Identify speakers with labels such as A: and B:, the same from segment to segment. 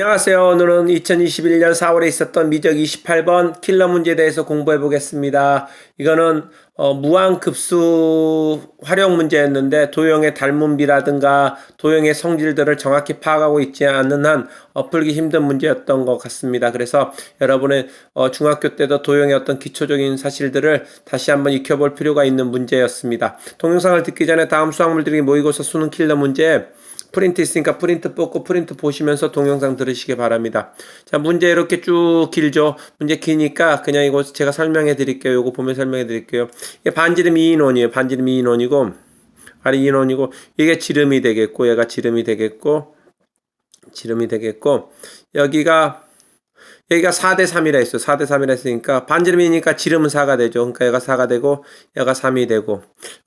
A: 안녕하세요. 오늘은 2021년 4월에 있었던 미적 28번 킬러 문제에 대해서 공부해 보겠습니다. 이거는 어, 무한급수 활용 문제였는데 도형의 닮음비라든가 도형의 성질들을 정확히 파악하고 있지 않는 한 어, 풀기 힘든 문제였던 것 같습니다. 그래서 여러분의 어, 중학교 때도 도형의 어떤 기초적인 사실들을 다시 한번 익혀볼 필요가 있는 문제였습니다. 동영상을 듣기 전에 다음 수학물들이 모이고서 수능 킬러 문제 프린트 있으니까 프린트 뽑고 프린트 보시면서 동영상 들으시기 바랍니다. 자, 문제 이렇게 쭉 길죠? 문제 기니까 그냥 이거 제가 설명해 드릴게요. 이거 보면 설명해 드릴게요. 이게 반지름 2인원이에요. 반지름 2인원이고, 아래 2인원이고, 이게 지름이 되겠고, 얘가 지름이 되겠고, 지름이 되겠고, 여기가 여기가 4대 3이라 했어. 4대 3이라 했으니까 반지름이니까 지름은 4가 되죠. 그러니까 얘가 4가 되고 얘가 3이 되고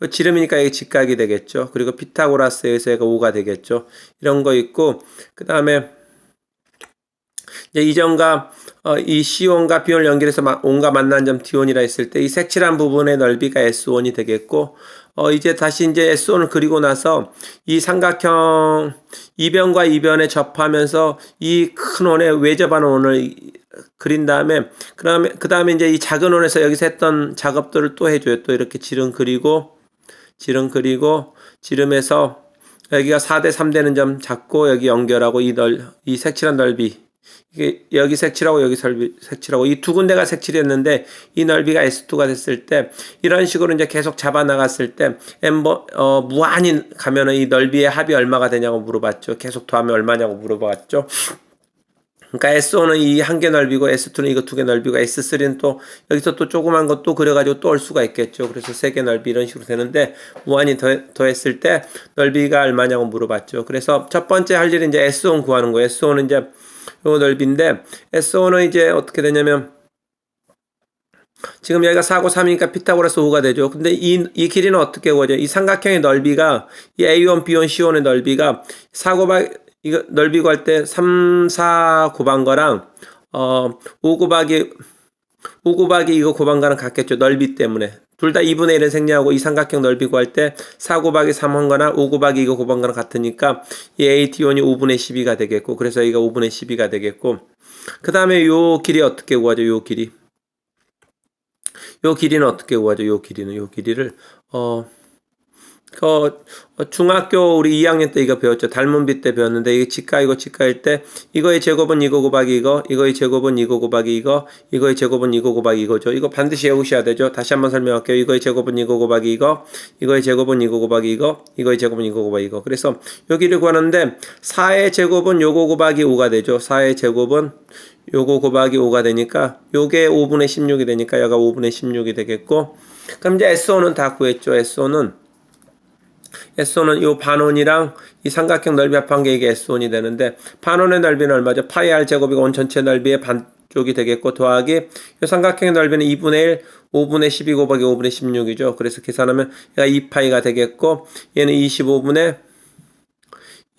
A: 지름이니까 여기 직각이 되겠죠. 그리고 피타고라스에서 얘가 5가 되겠죠. 이런 거 있고 그 다음에 이제 이점과 어, 이 C1과 B1을 연결해서 마, 온과 만난 점 D1이라 했을 때 이 색칠한 부분의 넓이가 S1이 되겠고 어, 이제 다시 이제 S1을 그리고 나서 이 삼각형 이변과 이변에 접하면서 이 큰 원의 외접한 원을 그린 다음에 그다음에 그다음에 이제 이 작은 원에서 여기서 했던 작업들을 또 해줘요. 또 이렇게 지름 그리고 지름 그리고 지름에서 여기가 4대 3 되는 점 잡고 여기 연결하고 이 넓, 이 색칠한 넓이 이게 여기 색칠하고 여기 설비, 색칠하고 이 두 군데가 색칠했는데 이 넓이가 S2가 됐을 때 이런 식으로 이제 계속 잡아 나갔을 때 엠버 어 무한히 가면은 이 넓이의 합이 얼마가 되냐고 물어봤죠. 계속 더하면 얼마냐고 물어봤죠. 그러니까 S5는 이한 개 넓이고 S2는 이거 두 개 넓이고 S3는 또 여기서 또 조그만 것도 그려가지고 또 올 수가 있겠죠. 그래서 세 개 넓이 이런 식으로 되는데 무한히 더, 더했을 때 넓이가 얼마냐고 물어봤죠. 그래서 첫 번째 할 일은 이제 S5 구하는 거예요. S5는 이제 요 넓이인데 S5는 이제 어떻게 되냐면 지금 여기가 4고 3이니까 피타고라스 5가 되죠. 근데 이, 이 길이는 어떻게 구하죠? 이 삼각형의 넓이가 이 A1, B1, C1의 넓이가 4 곱하기 이거 넓이 구할 때 3, 4 곱한 거랑 어, 5 곱하기 5 곱하기 이거 곱한 거랑 같겠죠. 넓이 때문에. 둘 다 2분의 1을 생략하고 이 삼각형 넓이 구할 때 4 곱하기 3 한 거나 5 곱하기 이거 곱한 거랑 같으니까 이 AT1이 5분의 12가 되겠고 그래서 여기가 5분의 12가 되겠고 그 다음에 요 길이 어떻게 구하죠? 요 길이. 요 길이는 어떻게 구하죠? 요 길이는 요 길이를 어 그 중학교 우리 2학년 때 이거 배웠죠. 닮은비 때 배웠는데 이게 직가 이거 직가일 때 이거의 제곱은 이거 곱하기 이거, 이거의 제곱은 이거 곱하기 이거, 이거의 제곱은 이거 곱하기 이거죠. 이거 반드시 외우셔야 되죠. 다시 한번 설명할게요. 이거의 제곱은 이거 곱하기 이거, 이거의 제곱은 이거 곱하기 이거, 이거의 제곱은 이거 곱하기 이거. 그래서 여기를 구하는데 4의 제곱은 요거 곱하기 5가 되죠. 4의 제곱은 요거 곱하기 5가 되니까 요게 5분의 16이 되니까 여가 5분의 16이 되겠고 그럼 이제 SO는 다 구했죠. SO는 S1은 이 반원이랑 이 삼각형 넓이 합한 게 이게 S1이 되는데 반원의 넓이는 얼마죠? 파이 R 제곱이고 원 전체 넓이의 반쪽이 되겠고 더하기 이 삼각형의 넓이는 2분의 1, 5분의 12 곱하기 5분의 16이죠. 그래서 계산하면 얘가 2파이가 되겠고 얘는 25분의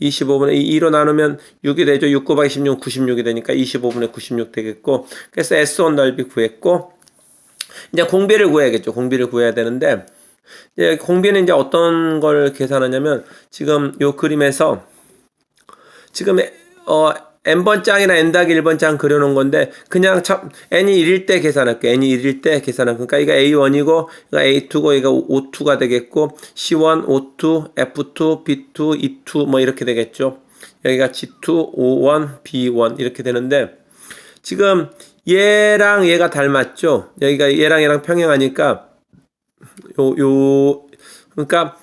A: 25분의 2로 나누면 6이 되죠. 6 곱하기 16, 96이 되니까 25분의 96 되겠고 그래서 S1 넓이 구했고 이제 공비를 구해야겠죠. 공비를 구해야 되는데 이제 공비는 이제 어떤 걸 계산하냐면 지금 요 그림에서 지금 어 n번 짱이나 n 닭 1번 짱 그려놓은 건데 그냥 참 n이 1일 때 계산할게요. n이 1일 때 계산할 그러니까 이거 a1이고 이거 a2고 이거 o2가 되겠고 c1, o2, f2, b2, e2 뭐 이렇게 되겠죠. 여기가 g2, o1, b1 이렇게 되는데 지금 얘랑 얘가 닮았죠. 여기가 얘랑 얘랑 평행하니까 요, 요, 그러니까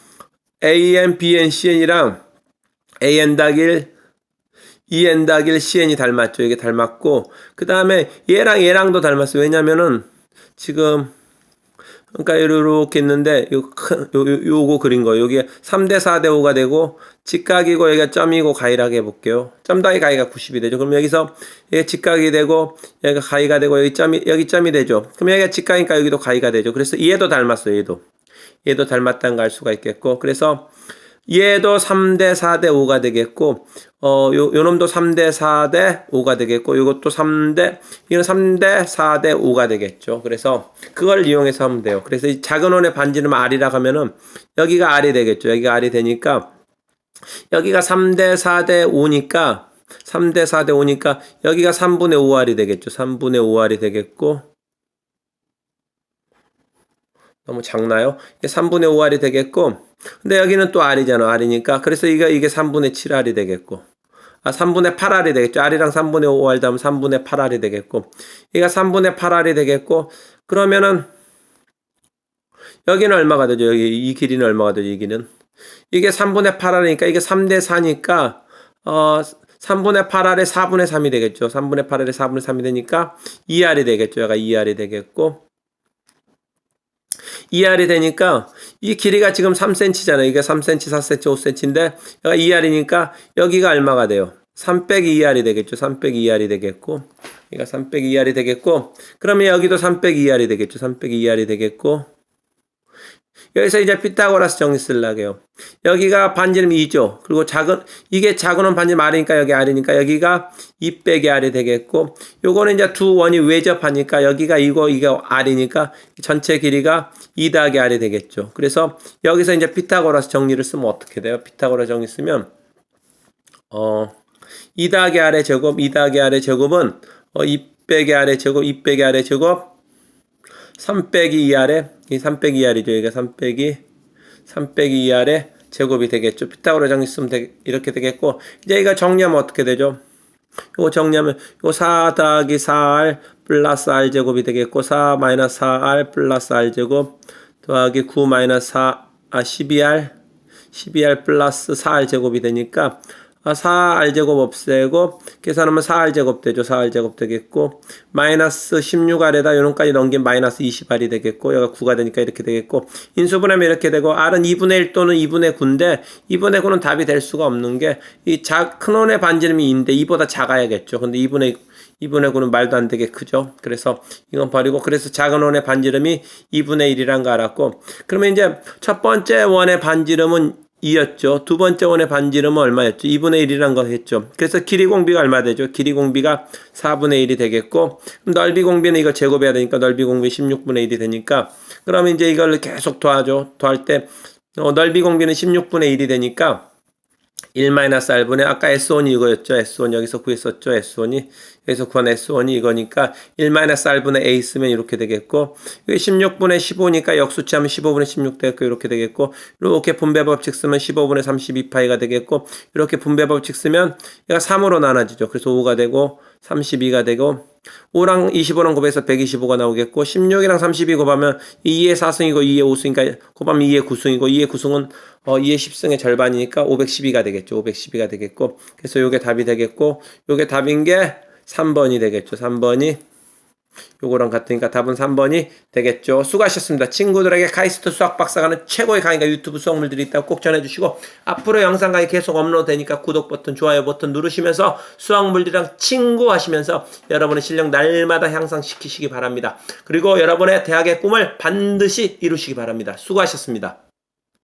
A: AN, BN, CN이랑 AN 닭일, EN 닭일, CN이 닮았죠. 이게 닮았고, 그 다음에 얘랑 얘랑도 닮았어요. 왜냐면은 지금, 그러니까 이렇게 있는데, 요, 요, 요, 요거 그린 거. 여기에 3대 4대 5가 되고, 직각이고, 여기가 점이고, 가이라게 해볼게요. 점 더하기 가이가 90이 되죠. 그럼 여기서, 여기 직각이 되고, 여기가 가이가 되고, 여기 점이, 여기 점이 되죠. 그럼 여기가 직각이니까 여기도 가이가 되죠. 그래서 얘도 닮았어요, 얘도. 얘도 닮았다는 걸 알 수가 있겠고, 그래서, 얘도 3대 4대 5가 되겠고, 어, 요, 요 놈도 3대 4대 5가 되겠고, 요것도 3대, 이건 3대 4대 5가 되겠죠. 그래서 그걸 이용해서 하면 돼요. 그래서 이 작은 원의 반지름 R이라 하면은 여기가 R이 되겠죠. 여기가 R이 되니까 여기가 3대 4대 5니까 3대 4대 5니까 여기가 3분의 5R이 되겠죠. 3분의 5R이 되겠고 너무 작나요? 이게 3분의 5R이 되겠고 근데 여기는 또 R이잖아. R이니까 그래서 이게 이게 3분의 7R이 되겠고 아 3분의 8R이 되겠죠. R이랑 3분의 5R 다음 3분의 8R이 되겠고 얘가 3분의 8R이 되겠고 그러면은 여기는 얼마가 되죠? 여기 이 길이는 얼마가 되죠? 이 길이는 이게 3분의 8R이니까 이게 3대 4니까 어 3분의 8R에 4분의 3이 되겠죠. 3분의 8R에 4분의 3이 되니까 2R이 되겠죠. 얘가 2R이 되겠고 2R이 되니까 이 길이가 지금 3cm잖아요. 이게 3cm, 4cm, 5cm인데 얘가 2R이니까 여기가 얼마가 돼요? 3 빼기 2R이 되겠죠. 3 빼기 2R이 되겠고 얘가 3 빼기 2R이 되겠고 그러면 여기도 3 빼기 2R이 되겠죠. 3 빼기 2R이 되겠고 여기서 이제 피타고라스 정리 쓰려고요. 여기가 반지름 2죠. 그리고 작은 이게 작은 원 반지름 R이니까 여기 R이니까 여기가 2 빼기 R이 되겠고 요거는 이제 두 원이 외접하니까 여기가 이거 이거 R이니까 전체 길이가 2 더하기 R이 되겠죠. 그래서 여기서 이제 피타고라스 정리를 쓰면 어떻게 돼요? 피타고라스 정리 쓰면 어 2 더하기 R의 제곱 2 더하기 R의 제곱은 어, 2 빼기 R의 제곱 2 빼기 R의 제곱 3 빼기 2R에 이3 빼기 2R이죠. 여기가 3 빼기 3 빼기 2R에 제곱이 되겠죠. 피타고라 정리 쓰면 되, 이렇게 되겠고 이제 이거 정리하면 어떻게 되죠? 이거 정리하면 이거 4 더하기 4R 플러스 R 제곱이 되겠고 4 마이너스 4R 플러스 R 제곱 더하기 9 마이너스 4 아 12R 12R 플러스 4R 제곱이 되니까 아, 4R 제곱 없애고 계산하면 4R 제곱 되죠. 4R 제곱 되겠고 마이너스 16R에다 요놈까지 넘긴 마이너스 20R이 되겠고 여기가 9가 되니까 이렇게 되겠고 인수분해면 이렇게 되고 R은 2분의 1 또는 2분의 9인데 2분의 9는 답이 될 수가 없는 게 이 큰 원의 반지름이 2인데 2보다 작아야겠죠. 근데 2분의 2분의 9는 말도 안 되게 크죠. 그래서 이건 버리고 그래서 작은 원의 반지름이 2분의 1이란 거 알았고 그러면 이제 첫 번째 원의 반지름은 2였죠. 두 번째 원의 반지름은 얼마였죠? 2분의 1이란 거 했죠. 그래서 길이 공비가 얼마 되죠? 길이 공비가 4분의 1이 되겠고 넓이 공비는 이거 제곱해야 되니까 넓이 공비 16분의 1이 되니까 그러면 이제 이걸 계속 더하죠. 더할 때 어, 넓이 공비는 16분의 1이 되니까 1-R분의 아까 S1이 이거였죠. S1 여기서 구했었죠. S1이 여기서 구한 S1이 이거니까 1-R분의 A 쓰면 이렇게 되겠고 여기 16분의 15니까 역수치하면 15분의 16 되겠고 이렇게 되겠고 이렇게 분배법칙 쓰면 15분의 32파이가 되겠고 이렇게 분배법칙 쓰면 얘가 3으로 나눠지죠. 그래서 5가 되고 32가 되고 5랑 25랑 곱해서 125가 나오겠고 16이랑 32 곱하면 2의 4승이고 2의 5승이니까 곱하면 2의 9승이고 2의 9승은 어 2의 10승의 절반이니까 512가 되겠죠. 512가 되겠고 그래서 요게 답이 되겠고 요게 답인 게 3번이 되겠죠. 3번이 요거랑 같으니까 답은 3번이 되겠죠. 수고하셨습니다. 친구들에게 카이스트 수학 박사가는 최고의 강의가 유튜브 수학물들이 있다고 꼭 전해주시고 앞으로 영상 강의 계속 업로드 되니까 구독 버튼, 좋아요 버튼 누르시면서 수학물들이랑 친구하시면서 여러분의 실력 날마다 향상시키시기 바랍니다. 그리고 여러분의 대학의 꿈을 반드시 이루시기 바랍니다. 수고하셨습니다.